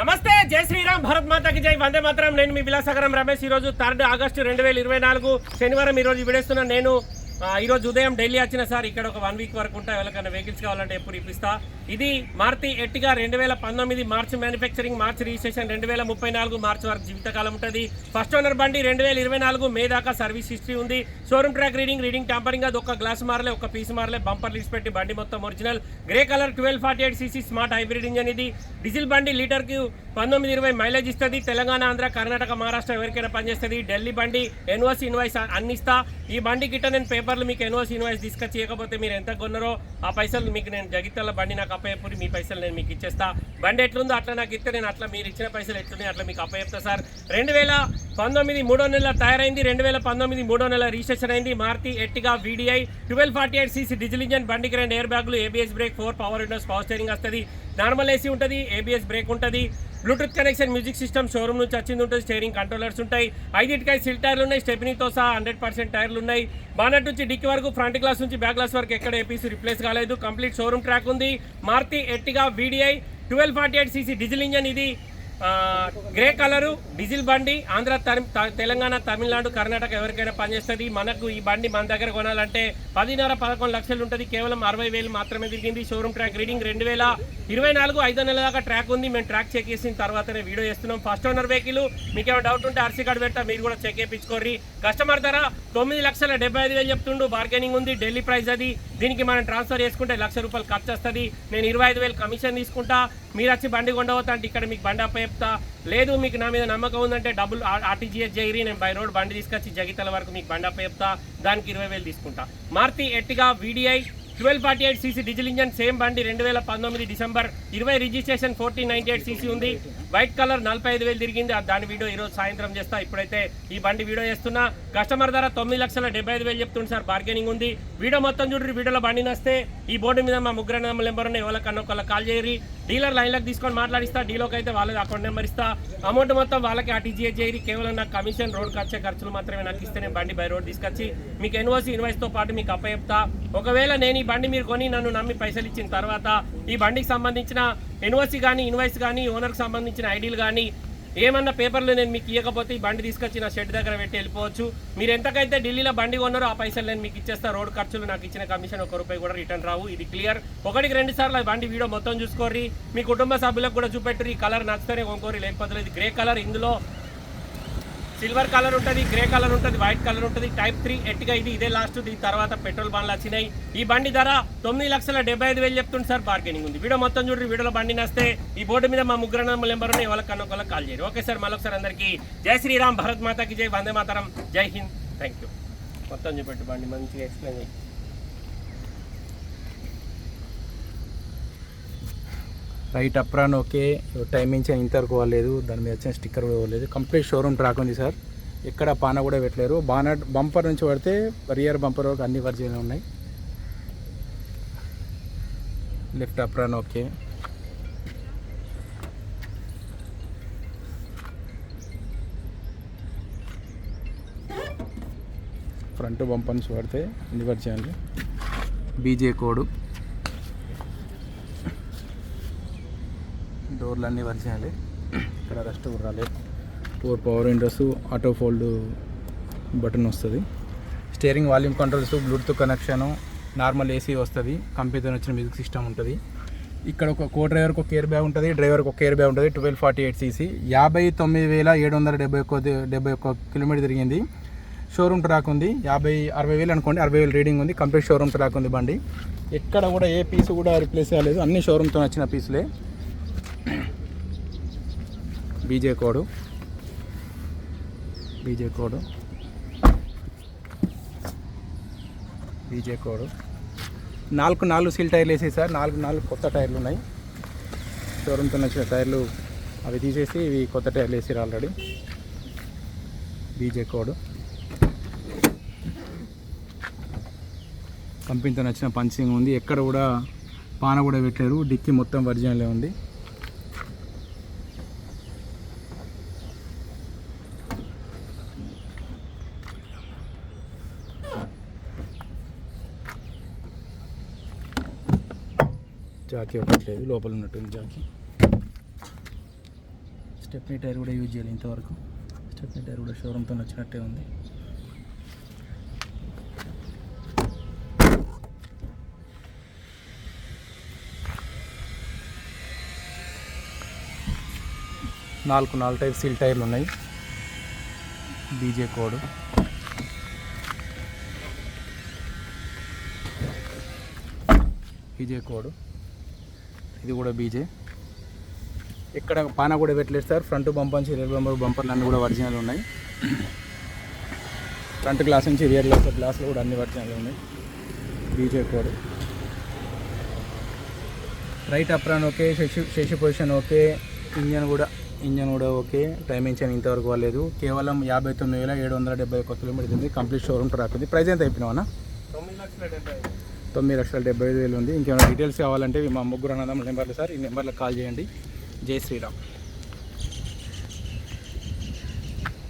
నమస్తే జై శ్రీరామ్ భారత్ మాతాకి జై వందే మాత్రం. నేను మీ విలాసగరం రమేష్. ఈ రోజు థర్డ్ ఆగస్టు రెండు వేల ఇరవై నాలుగు శనివారం ఈ రోజు విడేస్తున్నా నేను ఆ, ఈ రోజు ఉదయం ఢిల్లీ వచ్చిన సార్ ఇక్కడ ఒక వన్ వీక్ వరకు ఉంటాయి ఎవరికైనా వెహికల్స్ కావాలంటే ఎప్పుడు ఇప్పిస్తా. ఇది మారుతి ఎట్టిగా రెండు వేల పంతొమ్మిది మార్చ్ మ్యానుఫ్యాక్చరింగ్ మార్చ్ రిజిస్ట్రేషన్ రెండు వేల ముప్పై నాలుగు మార్చ్ వరకు జీవితకాలం ఉంటుంది. ఫస్ట్ ఓనర్ బండి రెండు వేల ఇరవై నాలుగు మే దాకా సర్వీస్ హిస్టరీ ఉంది. Showroom track reading reading tampering అది ఒక గ్లాస్ మారలే ఒక పీస్ మారలే బంపర్ లీస్ పెట్టి బండి మొత్తం original grey colour twelve forty eight CC smart hybrid engine ఇది. డీజిల్ బండి లీటర్కి పంతొమ్మిది ఇరవై మైలేజ్ ఇస్తుంది. తెలంగాణ ఆంధ్ర కర్ణాటక మహారాష్ట్ర ఎవరికైనా పనిచేస్తుంది. ఢిల్లీ బండి ఎన్ఓసి ఇన్వాయిస్ అన్నిస్తా. ఈ బండి గిట్ట నేను పేపర్లు మీకు ఎన్ఓసి ఇన్వాయిస్ తీసుకొచ్చి ఇవ్వకపోతే మీరు ఎంత కొన్నారో ఆ పైసలు మీకు నేను జగిత్తాల బండి నాకు అప్పయ్యప్పుడు మీ పైసలు నేను మీకు ఇచ్చేస్తా. బండి ఎట్లుందో అట్లా నాకు ఇస్తే నేను అట్లా మీరు ఇచ్చిన పైసలు ఎట్లున్నాయి అట్లా మీకు అప్పయ్యప్తా సార్. రెండు వేల పంతొమ్మిది మూడో నెల తయారైంది. రెండు వేల పంతొమ్మిది మూడో నెల రిజిస్ట్రేషన్ అయింది. Maruti Ertiga VDI twelve forty eight CC diesel engine బండికి గ్రైండ్ ఎయిర్ బ్యాగులు ABS brake four power windows power steering వస్తుంది. నార్మల్ ఏసీ ఉంటుంది ఏబిఎస్ బ్రేక్ ఉంటుంది. Bluetooth connection music system showroom నుంచి వచ్చింది ఉంటుంది. స్టేరింగ్ కంట్రోలర్స్ ఉంటాయి. ఐదింటికాయ సిల్ టైర్లు ఉన్నాయి. స్టెపినీతో సహా హండ్రెడ్ పర్సెంట్ టైర్లు ఉన్నాయి. బానట్ నుంచి డిక్కి వరకు ఫ్రంట్ గ్లాస్ నుంచి బ్యాక్ గ్లాస్ వరకు ఎక్కడ ఏపీసీ రిప్లేస్ కాలేదు. కంప్లీట్ షోరూమ్ ట్రాక్ ఉంది. Maruti Ertiga VDI twelve forty eight CC diesel engine ఇది. గ్రే కలరు డీజిల్ బండి ఆంధ్ర త- తెలంగాణ తమిళనాడు కర్ణాటక ఎవరికైనా పనిచేస్తుంది. మనకు ఈ బండి మన దగ్గర కొనాలంటే పదిన్నర పదకొండు లక్షలు ఉంటుంది. కేవలం అరవై వేలు మాత్రమే తిరిగింది. షోరూమ్ ట్రాక్ రీడింగ్ రెండు వేల ఇరవై నాలుగు ఐదో నెలల దాకా ట్రాక్ ఉంది. మేము ట్రాక్ చెక్ చేసిన తర్వాతనే వీడియో చేస్తున్నాం. ఫస్ట్ ఓనర్ వెహికల్ మీకు ఏమైనా డౌట్ ఉంటే ఆర్సీ కార్డు పెట్టా మీరు కూడా చెక్ చేయించుకోర్రి. కస్టమర్ ధర తొమ్మిది లక్షల డెబ్బై ఐదు వేలు చెప్తుండు. బార్గెనింగ్ ఉంది. ఢిల్లీ ప్రైస్ అది. దీనికి మనం ట్రాన్స్ఫర్ చేసుకుంటే లక్ష రూపాయలు ఖర్చు వస్తుంది. నేను ఇరవై ఐదు వేలు కమిషన్ తీసుకుంటా. మీరు వచ్చి బండి కొండవద్దు అంటే ఇక్కడ మీకు బండి అప్పచెప్తా. లేదు మీకు నా మీద నమ్మకం ఉందంటే డబ్బులు ఆర్టీజీఎస్ చేయరి నేను బై రోడ్ బండి తీసుకొచ్చి జగితల వరకు మీకు బండి అప్పచెప్తా. దానికి ఇరవై వేలు తీసుకుంటా. Maruti Ertiga VDI twelve forty eight CC diesel engine same బండి రెండు వేల పంతొమ్మిది డిసెంబర్ ఇరవై registration fourteen ninety eight CC ఉంది. వైట్ కలర్ నలభై ఐదు వేలు తిరిగింది. దాని వీడియో ఈరోజు సాయంత్రం చేస్తా. ఇప్పుడైతే ఈ బండి వీడియో చేస్తున్నా. కస్టమర్ ధర తొమ్మిది లక్షల డెబ్బై ఐదు వేలు చెప్తుంది సార్. బార్గెనింగ్ ఉంది. వీడియో మొత్తం చూడండి వీడియోలో బండి నస్తే. ఈ బోర్డు మీద మా ముగ్గురు నెంబర్ ఉన్నాయి. ఎవరికన్నా ఒకళ్ళ కాల్ చేయరి డీలర్ లైన్లకు తీసుకొని మాట్లాడిస్తా. డీలోకి అయితే వాళ్ళది అకౌంట్ నెంబర్ ఇస్తా. అమౌంట్ మొత్తం వాళ్ళకి ఆర్టీజీఏ చేయరి కేవలం నాకు కమిషన్ రోడ్ వచ్చే ఖర్చులు మాత్రమే నాకు ఇస్తే నేను బండి బై రోడ్ తీసుకొచ్చి మీకు ఎన్ఓసి ఇన్వాయిస్తో పాటు మీకు అప్ప చెప్తా ఒకవేళ నేను ఈ బండి మీరు కొని నన్ను నమ్మి పైసలు ఇచ్చిన తర్వాత ఈ బండికి సంబంధించిన ఎన్ఓసి కానీ ఇన్వాయిస్ కానీ ఓనర్కి సంబంధించిన ఐడీలు కానీ ఏమన్నా పేపర్లు నేను మీకు ఇవ్వకపోతే ఈ బండి తీసుకొచ్చి నా షెడ్ దగ్గర పెట్టి వెళ్ళిపోవచ్చు. మీరు ఎంతకైతే ఢిల్లీలో బండి కొన్నారో ఆ పైసలు నేను మీకు ఇచ్చేస్తా. రోడ్ ఖర్చులు నాకు ఇచ్చిన కమిషన్ ఒక రూపాయి కూడా రిటర్న్ రావు. ఇది క్లియర్. ఒకటికి రెండు సార్లు బండి వీడియో మొత్తం చూసుకోర్రి. మీ కుటుంబ సభ్యులకు కూడా చూపెట్టుర్రి. ఈ కలర్ నచ్చితేనే కొనుక్కోరి లేకపోతే ఇది గ్రే కలర్. ఇందులో సిల్వర్ కలర్ ఉంటుంది గ్రే కలర్ ఉంటుంది వైట్ కలర్ ఉంటుంది. టైప్ త్రీ ఎట్గా ఇది ఇదే లాస్ట్ దీని తర్వాత పెట్రోల్ బండ్లు వచ్చినాయి. ఈ బండి ధర తొమ్మిది లక్షల డెబ్బై ఐదు వేలు చెప్తుంది సార్ బార్గెనింగ్ ఉంది. వీడియో మొత్తం చూడండి వీడియోలో బండి నస్తే ఈ బోర్డు మీద మా ముగ్గురు నెంబర్ ఉన్నాయి ఎవరికి ఒకళ్ళకి కాల్ చేయరు. ఓకే సార్ మళ్ళొకసారి అందరికీ జై శ్రీరామ్ భరత్ మాతాకి జై వందే మాతరం జై హింద్. థ్యాంక్ యూ మొత్తం చూపెట్టు బండి మంచిగా ఎక్స్ప్లెయిన్ చేయి రైట్ అప్రాన్ ఓకే టైమింగ్స్ ఇంతవరకు పోలేదు దాని మీద వచ్చిన స్టిక్కర్ కూడా పోలేదు కంప్లీట్ షోరూమ్ ట్రాక్ ఉంది సార్ ఎక్కడ పాన కూడా పెట్టలేరు. బానట్ బంపర్ నుంచి పడితే రియర్ బంపర్ వరకు అన్ని వర్జన్ ఉన్నాయి. Left apron okay front bumper నుంచి పడితే అన్ని వర్జన్లు బీజే కోడు డోర్లు అన్నీ ఇక్కడ రెస్ట్ కూడా రాలేదు four power windows auto fold button వస్తుంది. Steering volume controls Bluetooth connection normal AC వస్తుంది. కంపెనీతో వచ్చిన మ్యూజిక్ సిస్టమ్ ఉంటుంది. ఇక్కడ ఒక కో డ్రైవర్కి ఒక ఎయిర్ బ్యాగ్ ఉంటుంది డ్రైవర్కి ఒక ఎయిర్ బ్యాగ్ ఉంటుంది ట్వెల్వ్ ఫార్టీ ఎయిట్ సీసీ యాభై తొమ్మిది వేల ఏడు వందల డెబ్బై ఒక్క డెబ్బై ఒక్క కిలోమీటర్ తిరిగింది. షోరూమ్ ట్రాక్ ఉంది యాభై అరవై వేలు అనుకోండి అరవై వేలు రీడింగ్ ఉంది కంప్లీట్ షోరూమ్ ట్రాక్ ఉంది బండి. ఎక్కడ కూడా ఏ పీస్ కూడా రిప్లేస్ కాలేదు అన్ని షోరూమ్తో వచ్చిన పీసులే బీజే కోడు. బీజే కోడు. బీజే కోడు. నాలుగు నాలుగు సీల్ టైర్లు వేసేసి సార్. నాలుగు నాలుగు కొత్త టైర్లు ఉన్నాయి. షోరూమ్తో నచ్చిన టైర్లు అవి తీసేసి ఇవి కొత్త టైర్లు వేసారు ఆల్రెడీ. బీజే కోడ్. కంపెనీతో నచ్చిన పంచింగ్ ఉంది. ఎక్కడ కూడా పాన కూడా పెట్టారు డిక్కీ మొత్తం ఒరిజినలే ఉంది. జాకీ ఒకటి లేదు లోపల ఉన్నట్టుంది జాకీ. స్టెప్నీ టైర్ కూడా యూజ్ చేయాలి ఇంతవరకు. స్టెప్నీ టైర్ కూడా షోరూమ్తో వచ్చినట్టే ఉంది. నాలుగు నాలుగు టైప్ సీల్ టైర్లు ఉన్నాయి. బీజే కోడ్. బీజే కోడ్. ఇది కూడా బీజే ఇక్కడ పాన కూడా పెట్టలేదు సార్. ఫ్రంట్ బంపర్ నుంచి రియర్ బంపర్ బంపర్లు అన్నీ కూడా ఒరిజినల్ ఉన్నాయి. ఫ్రంట్ గ్లాస్ నుంచి రియర్ గ్లాస్ గ్లాసులు కూడా అన్ని ఒరిజినల్ ఉన్నాయి. బీజే code right apron okay chassis chassis position okay engine కూడా ఇంజన్ కూడా ఓకే టైమింగ్ చేయని ఇంతవరకు వాళ్ళలేదు కేవలం యాభై తొమ్మిది వేల ఏడు వందల డెబ్బై ఒక్క కిలోమీటర్ ఉంది కంప్లీట్ షోరూమ్ ట్రాక్ ఉంది. ప్రైస్ ఎంత అయిపోయినావా తొమ్మిది లక్షల డెబ్బై తొమ్మిది లక్షల డెబ్బై ఐదు వేలు ఉంది. ఇంకేమైనా డీటెయిల్స్ కావాలంటే మా ముగ్గురు అన్నదమ్ముల నెంబర్లు సార్. ఈ నెంబర్లకు కాల్ చేయండి. జై శ్రీరామ్.